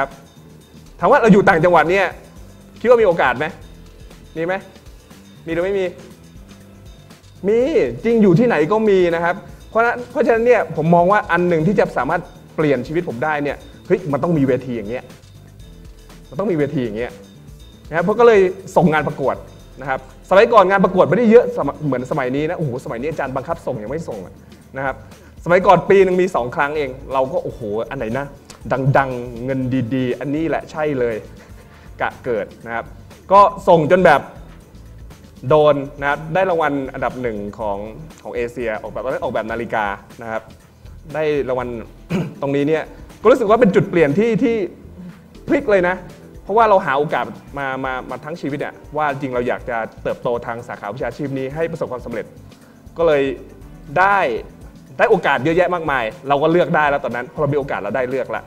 ครับถามว่าเราอยู่ต่างจังหวัดเนี่ยคิดว่ามีโอกาสไหมมีไหมมีหรือไม่มี มีจริงอยู่ที่ไหนก็มีนะครับ เพราะฉะนั้นเพราะฉะนั้นเนี่ยผมมองว่าอันหนึ่งที่จะสามารถเปลี่ยนชีวิตผมได้เนี่ยเฮ้ยมันต้องมีเวทีอย่างเงี้ยมันต้องมีเวทีอย่างเงี้ยนะครับเพราะก็เลยส่งงานประกวดนะครับสมัยก่อนงานประกวดไม่ได้เยอะเหมือนสมัยนี้นะโอ้โหสมัยนี้อาจารย์บังคับส่งยังไม่ส่งนะครับสมัยก่อนปีหนึ่งมีสองครั้งเอง เราก็โอ้โหอันไหนนะ ดังๆ เงินดีๆ อันนี้แหละใช่เลยกะเกิดนะครับ ก็ส่งจนแบบโดนนะครับได้รางวัลอันดับหนึ่งของของเอเชียออกแบบอนนั้นออกแบบนาฬิกานะครับ ได้รางวัลตรงนี้เนี่ยก็รู้สึกว่าเป็นจุดเปลี่ยนที่ที่พลิกเลยนะ เพราะว่าเราหาโอกาสมามามาทั้งชีวิตเนี่ยว่าจริงเราอยากจะเติบโตทางสาขาวิชาชีพนี้ให้ประสบความสำเร็จ ก็เลยได้ ได้โอกาสเยอะแยะมากมาย เราก็เลือกได้แล้วตอนนั้นพอเรามีโอกาสเราได้เลือกละ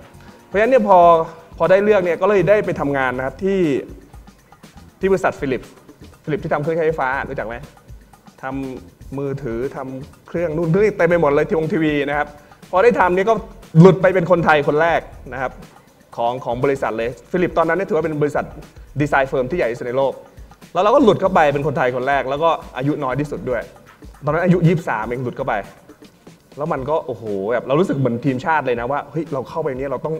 เพราะฉะนั้นเนี่ยพอพอได้เลือกเนี่ยก็เลยได้ไปทำงานนะครับที่ที่บริษัทฟิลิปฟิลิปที่ทำเครื่องใช้ไฟฟ้ารู้จักไหมทำมือถือทำเครื่องนู่นนี่เต็มไปหมดเลยทีวงทีวีนะครับพอได้ทำนี่ก็หลุดไปเป็นคนไทยคนแรกนะครับของของบริษัทเลยฟิลิปตอนนั้นเนี่ยถือว่าเป็นบริษัทดีไซน์เฟิร์มที่ใหญ่ที่สุดในโลก แล้วเราก็หลุดเข้าไปเป็นคนไทยคนแรก แล้วก็อายุน้อยที่สุดด้วย ตอนนั้นอายุ 23เองหลุดเข้าไป แล้วมันก็โอ้โหแบบเรารู้สึกเหมือนทีมชาติเลยนะว่าเฮ้ยเราเข้าไปเนี้เราต้อง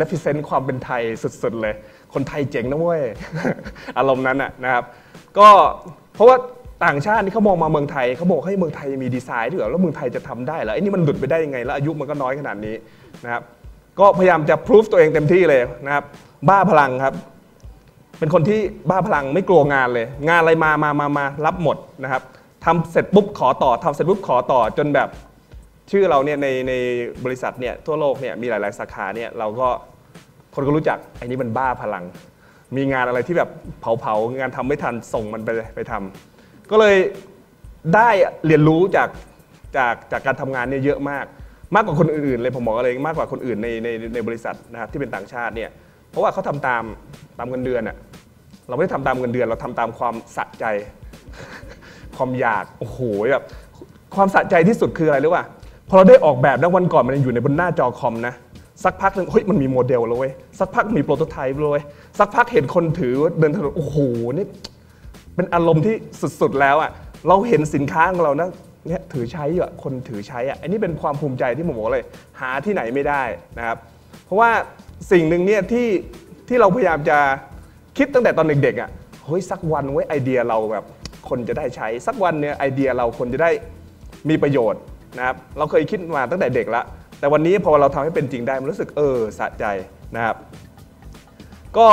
represent ความเป็นไทยสุดๆเลย คนไทยเจ๋งนะเว้ย อารมณ์นั้นอะนะครับ ก็เพราะว่าต่างชาตินี่เขามองมาเมืองไทยเขาบอกให้เมืองไทยมีดีไซน์ด้วยแล้วเมืองไทยจะทำได้เหรอไอ้นี่มันหลุดไปได้ยังไง แล้วอายุมันก็น้อยขนาดนี้นะครับก็พยายามจะพิสูจตัวเองเต็มที่เลยนะครับ บ้าพลังครับ เป็นคนที่บ้าพลังไม่กลัวงานเลย งานอะไรมามามามารับหมดนะครับทำเสร็จปุ๊บขอต่อทำเสร็จปุ๊บขอต่อจนแบบ ชื่อเราเนี่ยในในบริษัทเนี่ยทั่วโลกเนี่ยมีหลาย ๆ สาขาเนี่ยเราก็คนก็รู้จักไอ้นี่มันบ้าพลัง มีงานอะไรที่แบบเผาๆงานทำไม่ทันส่งมันไปไปทำก็เลยได้เรียนรู้จากจากจากการทำงานเนี่ยเยอะมาก มากกว่าคนอื่น ๆ เลยผมบอกเลยมากกว่าคนอื่นในในในบริษัทนะครับที่เป็นต่างชาติเนี่ยเพราะว่าเขาทำตามตามเงินเดือนอะเราไม่ได้ทำตามเงินเดือนเราทำตามความสะใจ ความอยากโอ้โหแบบความสะใจที่สุดคืออะไรรู้ป่ะ พอเราได้ออกแบบนะวันก่อนมันยังอยู่ในบนหน้าจอคอมนะสักพักหนึ่งเฮ้ยมันมีโมเดลแล้วเว้ยสักพักมีโปรโตไทป์เลย สักพักเห็นคนถือเดินถนนโอ้โหนี่เป็นอารมณ์ที่สุดๆแล้วอะเราเห็นสินค้าของเรานะเนี่ยถือใช้อะคนถือใช้อะอันนี้เป็นความภูมิใจที่ผมบอกเลย หาที่ไหนไม่ได้นะครับ เพราะว่าสิ่งหนึ่งเนี่ยที่ที่เราพยายามจะคิดตั้งแต่ตอนเด็กๆอะเฮ้ยสักวันไว้ยไอเดียเราแบบคนจะได้ใช้สักวันเนี่ยไอเดียเราคนจะได้มีประโยชน์ นะครับเราเคยคิดมาตั้งแต่เด็กละแต่วันนี้พอเราทำให้เป็นจริงได้มันรู้สึกเออสะใจนะครับ